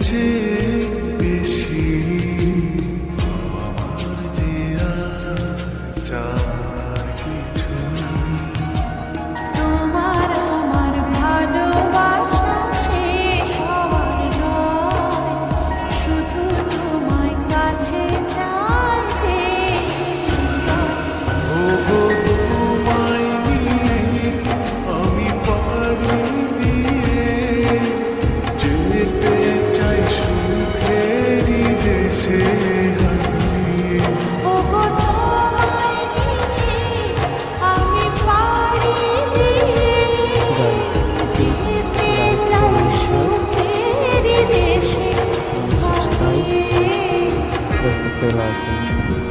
চেয়ে বেশি। আমার যে আর like. open